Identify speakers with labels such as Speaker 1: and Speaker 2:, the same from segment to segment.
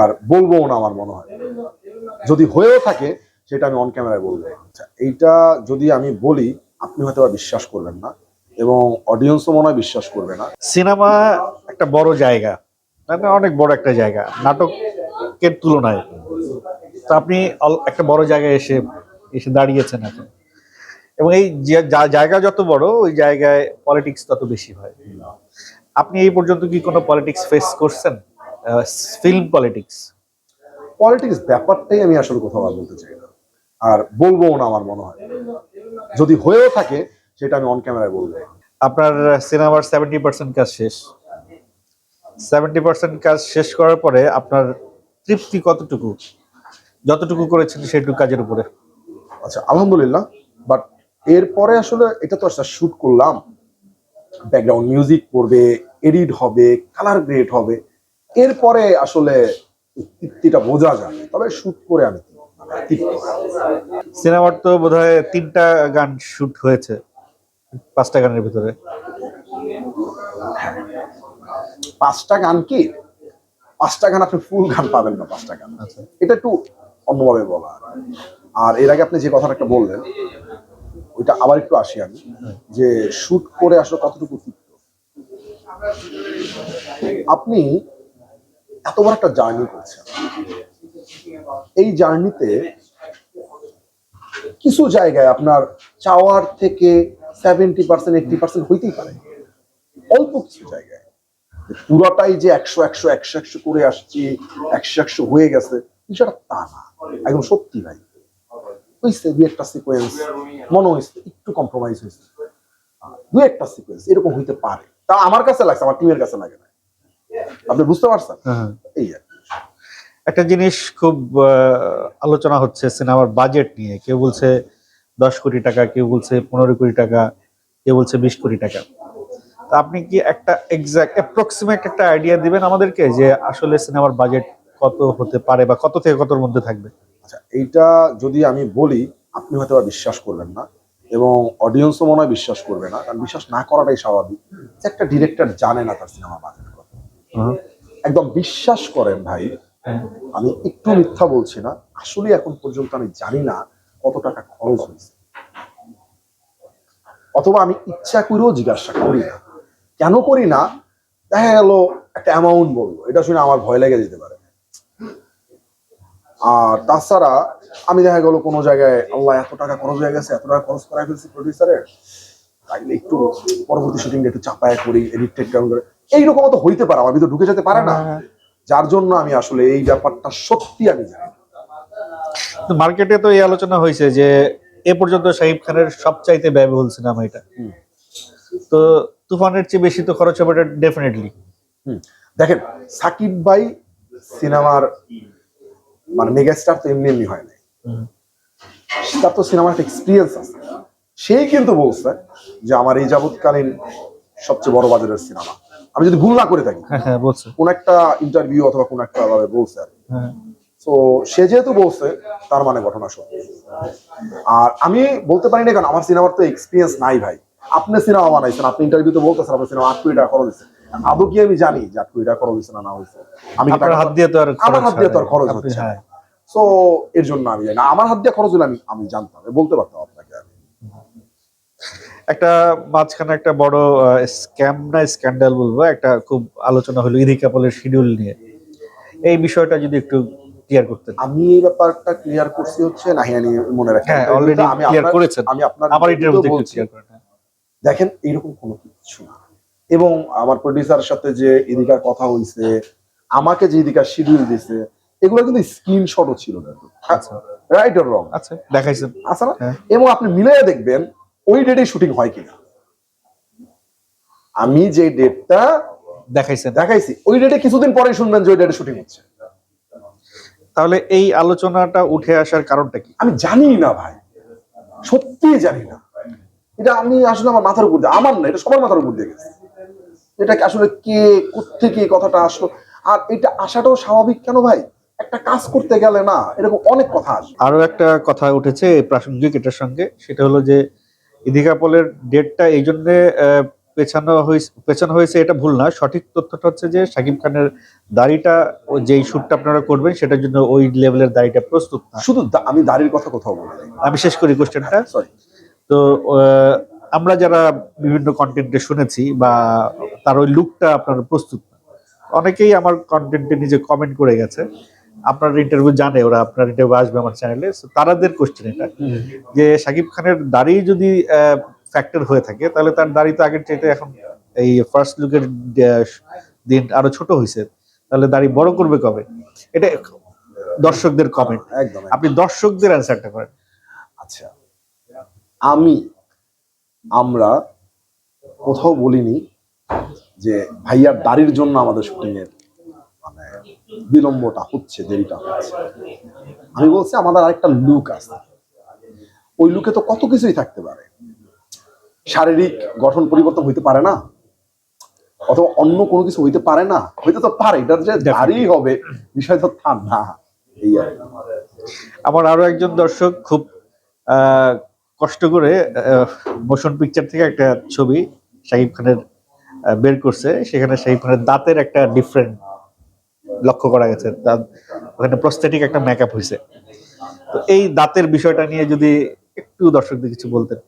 Speaker 1: আর বলব না আমার মনে হয়। যদি হয়েও থাকে, সেটা আমি অন ক্যামেরায় বলব। আচ্ছা এইটা যদি আমি বলি, আপনি হয়তো বিশ্বাস করবেন না, এবং অডিয়েন্সও মনে হয় বিশ্বাস করবে না।
Speaker 2: সিনেমা একটা বড় জায়গা। মানে অনেক বড় একটা জায়গা। নাটকের তুলনায়। তো আপনি একটা বড় জায়গায় এসে এসে দাঁড়িয়েছেন এখন। এবং এই জায়গা যত বড়, ওই জায়গায় পলিটিক্স তত বেশি হয়। আপনি এই পর্যন্ত কি কোনো পলিটিক্স ফেস করছেন? Film politics.
Speaker 1: পলিটিক্স ব্যাপারটাই আমি আসলে কোথাও আর বলতে চাই না। আর বলব না আমার মনে হয়। যদি হয়েও থাকে সেটা আমি অন ক্যামেরায় বলব।
Speaker 2: আপনার সিনেমার সেভেন্টি পার্সেন্ট কাজ শেষ। সেভেন্টি পার্সেন্ট কাজ শেষ করার পরে আপনার তৃপ্তি কতটুকু? যতটুকু করেছেন সেটুকু কাজের উপরে।
Speaker 1: আচ্ছা আলহামদুলিল্লাহ। বাট এরপরে আসলে এটা তো একটা শ্যুট করলাম। ব্যাকগ্রাউন্ড মিউজিক করবে এডিট হবে কালার গ্রেড হবে। এরপরে আসলে তৃপ্তিটা বোঝা যায় তবে শুট করে আমি
Speaker 2: সিনেমার তো বোধহয় তিনটা গান শুট হয়েছে পাঁচটা গানের ভিতরে।
Speaker 1: পাঁচটা গান কি? পাঁচটা গান আপনি ফুল গান পাবেন না পাঁচটা গান।
Speaker 2: আচ্ছা।
Speaker 1: এটা একটু অন্যভাবে বলা। আর এর আগে আপনি যে কথাটা একটা বললেন ওইটা আবার একটু আসি আমি যে শুট করে আসলে কতটুকু আপনি এত বড় একটা জার্নি করছেন এই জার্নিতে কিছু জায়গায় আপনার চাওয়ার থেকে সেভেন্টি পার্সেন্ট এইটটি পার্সেন্ট হইতেই পারে। অল্প কিছু জায়গায়। পুরোটাই যে একশো একশো একশো একশো করে আসছি, একশো একশো হয়ে গেছে, বিষয়টা তা না। একদম সত্যি ভাই। হয়েছে দু একটা সিকোয়েন্স মনে হয়েছে, একটু কম্প্রোমাইজ হয়েছে। দু একটা সিকোয়েন্স এরকম হইতে পারে। তা আমার কাছে লাগছে, আমার টিমের কাছে লাগে না। আপনি বুঝতে পারছেন?
Speaker 2: হ্যাঁ।
Speaker 1: এই আর
Speaker 2: একটা জিনিস খুব আলোচনা হচ্ছে সিনেমার বাজেট নিয়ে। কেউ বলছে দশ কোটি টাকা কেউ বলছে পনেরো কোটি টাকা কেউ বলছে বিশ কোটি টাকা। তা আপনি কি একটা এক্সাক্ট অ্যাপ্রক্সিমেট একটা আইডিয়া দিবেন আমাদেরকে যে আসলে সিনেমার বাজেট কত হতে পারে বা কত থেকে কতর মধ্যে থাকবে?
Speaker 1: আচ্ছা এইটা যদি আমি বলি আপনি হয়তো বা বিশ্বাস করবেন না এবং অডিয়েন্সও মনে হয় বিশ্বাস করবে না। কারণ বিশ্বাস না করাটাই স্বাভাবিক। একটা ডিরেক্টর জানে না তার সিনেমা বাজেট। একদম বিশ্বাস করেন ভাই, আমি একটু মিথ্যা বলছি না, আসলে এখন পর্যন্ত আমি জানি না কত টাকা খরচ হয়েছে। অথবা আমি ইচ্ছা করেও জিজ্ঞাসা করি না। কেন করি না? দেখা গেল একটা অ্যামাউন্ট বলব এটা শুনে আমার ভয় লেগে যেতে পারে। আর তাছাড়া আমি দেখা গেল কোনো জায়গায়, আল্লাহ এত টাকা খরচ হয়ে গেছে, এত টাকা খরচ করাই ফেলছি প্রডিউসারের তাইলে একটু পরবর্তী শুটিং একটু চাপায় করি এডিট টেক ডাউন করে। এইরকম তো হইতে পারে আমার ভিতরে ঢুকে যেতে পারে না। যার জন্য আমি আসলে এই ব্যাপারটা সত্যি আমি জানি
Speaker 2: মার্কেটে তো এই আলোচনা হয়েছে যে এ পর্যন্ত শাহিব খানের সবচাইতে ব্যয়বহুল সিনেমা এটা। তো তুফানের চেয়ে বেশি তো খরচ হবে এটা ডেফিনেটলি।
Speaker 1: দেখেন সাকিব ভাই সিনেমার মানে মেগাস্টার তো এমনি এমনি হয় নাই। তার তো সিনেমার একটা এক্সপিরিয়েন্স আছে। সেই কিন্তু বলছে যে আমার এই যাবৎকালীন সবচেয়ে বড় বাজারের সিনেমা। আমি যদি ভুল না করে থাকি।
Speaker 2: হ্যাঁ হ্যাঁ বলছে।
Speaker 1: কোন একটা ইন্টারভিউ অথবা কোন একটা ভাবে বলছে আর কি।
Speaker 2: হ্যাঁ।
Speaker 1: তো সে যেহেতু বলছে তার মানে ঘটনা সত্যি। আর আমি বলতে পারি না কারণ আমার সিনেমার তো এক্সপিরিয়েন্স নাই ভাই। আপনি সিনেমা বানাইছেন আপনি ইন্টারভিউতে বলতেছেন আপনার সিনেমা আট কোটি টাকা খরচ হয়েছে। আদৌ কি আমি জানি যে আট কোটি টাকা খরচ হয়েছে না না হয়েছে? আমি
Speaker 2: হাত দিয়ে তো আর
Speaker 1: আমার হাত দিয়ে তো আর খরচ হচ্ছে সো এর জন্য আমি জানি না। আমার হাত দিয়ে খরচ হলে আমি আমি জানতাম বলতে পারতাম।
Speaker 2: একটা মাঝখানে একটা বড় স্ক্যাম না স্ক্যান্ডাল বলব একটা খুব আলোচনা হলো ইদি কাপলের শিডিউল নিয়ে। এই বিষয়টা যদি একটু ক্লিয়ার
Speaker 1: আমি এই ব্যাপারটা ক্লিয়ার করছি হচ্ছে নাহিয়ানি মনে রাখেন
Speaker 2: হ্যাঁ অলরেডি
Speaker 1: আমি
Speaker 2: ক্লিয়ার করেছেন।
Speaker 1: আমি আপনার
Speaker 2: আমার
Speaker 1: বলছি।
Speaker 2: হ্যাঁ।
Speaker 1: দেখেন এইরকম কোনো কিছু না। এবং আমার প্রডিউসারের সাথে যে এদিকার কথা হয়েছে আমাকে যে এদিকার শিডিউল দিছে এগুলো কিন্তু স্ক্রিনশটও ছিল
Speaker 2: আচ্ছা।
Speaker 1: রাইট অর রং
Speaker 2: আচ্ছা দেখাইছেন।
Speaker 1: আছে না?
Speaker 2: হ্যাঁ।
Speaker 1: এবং আপনি মিলিয়ে দেখবেন ওই ডেটে শুটিং হয় কিনা? আমি যে ডেটটা
Speaker 2: দেখাইছেন।
Speaker 1: দেখাইছি ওই ডেটে কিছুদিন পরে শুনবেন যে ওই ডেটে শুটিং হচ্ছে।
Speaker 2: তাহলে এই আলোচনাটা উঠে আসার কারণটা কি?
Speaker 1: আমি জানি না ভাই। সত্যিই জানি না। এটা আমি আসলে আমার মাথার উপর দিয়ে আমার না এটা সবার মাথার উপর দিয়ে গেছে। এটা আসলে কে কোথেকে কথাটা আসলো? আর এটা আসাটাও স্বাভাবিক কেন ভাই? একটা কাজ করতে গেলে না এরকম অনেক কথা আসবে।
Speaker 2: আরও একটা কথা উঠেছে প্রাসঙ্গিক এটার সঙ্গে সেটা হলো যে ইদিকা পলের ডেটটা এই জন্য পেছানো হয়েছে পেছানো হয়েছে এটা ভুল না। সঠিক তথ্যটা হচ্ছে যে শাকিব খানের দাড়িটা যেই শ্যুটটা আপনারা করবেন সেটার জন্য ওই লেভেলের দাড়িটা প্রস্তুত না।
Speaker 1: শুধু আমি দাড়ির কথা কোথাও বলি
Speaker 2: আমি শেষ করি কোশ্চেনটা
Speaker 1: সরি
Speaker 2: তো আমরা যারা বিভিন্ন কন্টেন্টে শুনেছি বা তার ওই লুকটা আপনার প্রস্তুত না। অনেকেই আমার কন্টেন্টে নিজে কমেন্ট করে গেছে। আপনার ইন্টারভিউ জানে ওরা আপনার ইন্টারভিউ আসবে আমার চ্যানেলে তারাদের কোশ্চেন এটা। যে শাকিব খানের দাড়ি যদি ফ্যাক্টর হয়ে থাকে তাহলে তার দাড়ি তো আগের চাইতে এখন এই ফার্স্ট লুকের দিন আরও ছোট হয়েছে তাহলে দাড়ি বড় করবে কবে? এটা দর্শকদের কমেন্ট
Speaker 1: একদম
Speaker 2: আপনি দর্শকদের অ্যান্সারটা করেন।
Speaker 1: আচ্ছা আমি আমরা কোথাও বলিনি যে ভাইয়ার দাড়ির জন্য আমাদের শুটিং এর মানে বিলম্বটা হচ্ছে দেরিটা হচ্ছে। আমি বলছি আমাদের আরেকটা লুক আছে। ওই লুকে তো কত কিছুই থাকতে পারে। শারীরিক গঠন পরিবর্তন হইতে পারে না অথবা অন্য কোনো কিছু হইতে পারে না। হইতে তো পারে এটার যে দাড়ি হবে বিষয় তো তা না এই আর
Speaker 2: আমার আরও একজন দর্শক খুব আহ, কষ্ট করে মোশন পিকচার থেকে একটা ছবি শাহিব খানের বের করছে। সেখানে শাহিব খানের দাঁতের একটা ডিফারেন্ট লক্ষ্য করা গেছে দাঁত- ওখানে প্রস্থেটিক একটা মেকআপ হয়েছে তো এই দাঁতের বিষয়টা নিয়ে যদি একটু দর্শকদের কিছু বলতেন।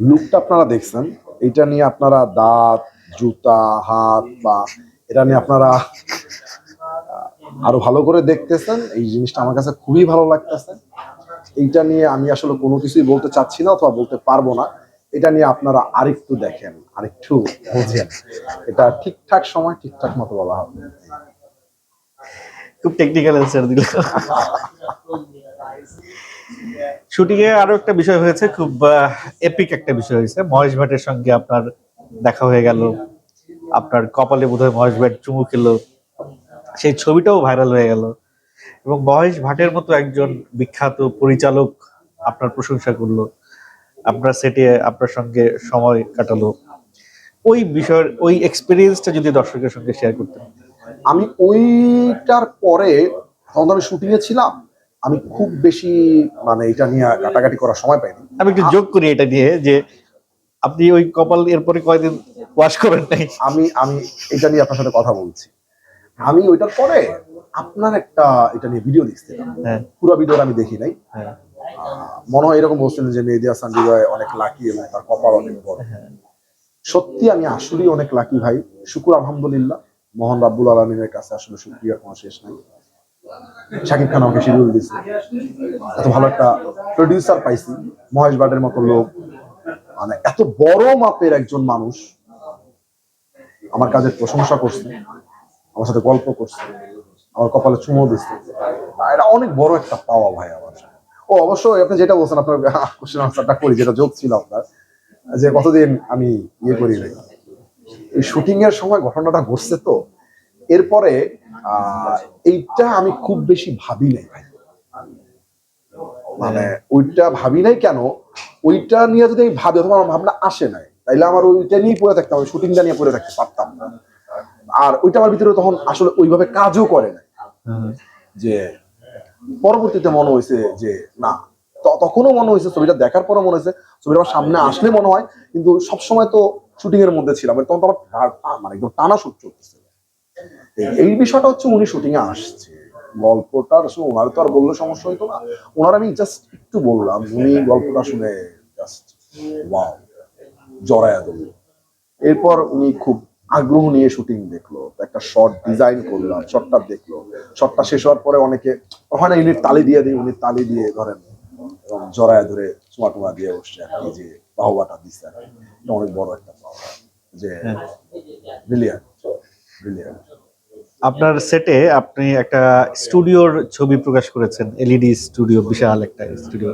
Speaker 1: লুকটা আপনারা দেখছেন, এটা নিয়ে আপনারা দাঁত, জুতা, হাত বা এটা নিয়ে আপনারা আরও ভালো করে দেখতেছেন, এই জিনিসটা আমার কাছে খুবই ভালো লাগতেছে। এইটা নিয়ে আমি আসলে কোনো কিছুই বলতে চাচ্ছি না অথবা বলতে পারব না। এটা নিয়ে আপনারা আরেকটু দেখেন, আরেকটু বোঝেন। এটা ঠিকঠাক সময়, ঠিকঠাক মতো বলা হবে।
Speaker 2: খুব টেকনিক্যাল অ্যান্সার দিল। শুটিং এ আরও একটা বিষয় হয়েছে, খুব এপিক একটা বিষয় হয়েছে। মহেশ ভাটের সঙ্গে আপনার দেখা হয়ে গেল। আপনার কপালে বোধহয় মহেশ ভাট চুমু খেলো। সেই ছবিটাও ভাইরাল হয়ে গেল। এবং মহেশ ভাটের মতো একজন বিখ্যাত পরিচালক আপনার প্রশংসা করল। আপনার সেটে আপনার সঙ্গে সময় কাটালো। ওই বিষয়ের ওই এক্সপিরিয়েন্সটা যদি দর্শকের সঙ্গে শেয়ার করতেন।
Speaker 1: আমি ওইটার পরে তখন আমি শুটিং এ ছিলাম আমি খুব বেশি মানে এটা নিয়ে কাটাকাটি করার সময় পাইনি।
Speaker 2: আমি একটু যোগ করি এটা নিয়ে যে আপনি ওই কপাল এরপরে কয়দিন ওয়াশ করেন নাই?
Speaker 1: আমি আমি এটা নিয়ে আপনার সাথে কথা বলছি। আমি ওইটার পরে আপনার একটা এটা নিয়ে ভিডিও দেখছিলাম।
Speaker 2: হ্যাঁ।
Speaker 1: পুরো ভিডিওটা আমি দেখি নাই।
Speaker 2: হ্যাঁ।
Speaker 1: মনে হয় এরকম বলছিলেন যে মেহেদি হাসান হৃদয় অনেক লাকি এবং তার কপাল অনেক বড়। সত্যি আমি আসলেই অনেক লাকি ভাই। শুকুর আলহামদুলিল্লাহ। মোহন রাব্বুল আলমিনের কাছে আসলে শুক্রিয়ার কোনো শেষ নাই। শাকিব খান আমাকে শিডিউল দিচ্ছে এত ভালো একটা প্রডিউসার পাইছি। মহেশ বাটের মতো লোক। মানে এত বড় মাপের একজন মানুষ আমার কাজের প্রশংসা করছে, আমার সাথে গল্প করছে, আমার কপালে চুমো দিচ্ছে। এটা অনেক বড় একটা পাওয়া ভাই আমার। ও অবশ্যই আপনি যেটা বলছেন আপনার কোশ্চেন আনসারটা করি যেটা যোগ ছিল আপনার যে কতদিন আমি ইয়ে করি নাই। এই শুটিং এর সময় ঘটনাটা ঘটছে তো এরপরে এইটা আমি খুব বেশি ভাবি নাই ভাই। মানে ওইটা ভাবি নাই কেন? ওইটা নিয়ে যদি আমি ভাবি অথবা আমার ভাবনা আসে নাই তাইলে আমার ওইটা নিয়ে পড়ে থাকতাম ওই শুটিংটা নিয়ে পড়ে থাকতে পারতাম না। আর ওইটা আমার ভিতরে তখন আসলে ওইভাবে কাজও করে নাই। যে পরবর্তীতে মনে হয়েছে যে, না তখনও মনে হয়েছে, ছবিটা দেখার পরও মনে হয়েছে, ছবিটা আমার সামনে আসলে মনে হয়, কিন্তু সবসময় তো শুটিং এর মধ্যে ছিলাম তখন তো আমার মানে একদম টানা শুট চলতেছে। এই- বিষয়টা হচ্ছে উনি শুটিং এ আসছে। গল্পটা আসলে ওনার তো আর বললে সমস্যা হইতো না। ওনার আমি জাস্ট একটু বললাম, উনি গল্পটা শুনে জাস্ট ওয়াও জড়ায়া এরপর উনি খুব আগ্রহ নিয়ে শুটিং দেখল একটা শর্ট ডিজাইন করলাম শর্টটা দেখল। শর্টটা শেষ হওয়ার পরে অনেকে হয় না ইউনিট তালি দিয়ে দিই উনি তালি দিয়ে ধরেন এবং জড়ায় ধরে চুমা টুমা দিয়ে বসছে আর কি যে বাহবাটা দিচ্ছে আর অনেক বড় একটা পাওয়া যে ব্রিলিয়ান্ট ব্রিলিয়ান্ট
Speaker 2: আপনার সেটে আপনি একটা স্টুডিওর ছবি প্রকাশ করেছেন এলইডি স্টুডিও বিশাল একটা স্টুডিও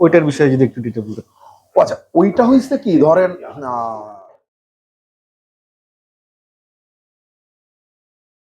Speaker 2: ওইটার বিষয়ে যদি একটু ডিটেল
Speaker 1: আচ্ছা ওইটা হয়েছে কি ধরেন আহ,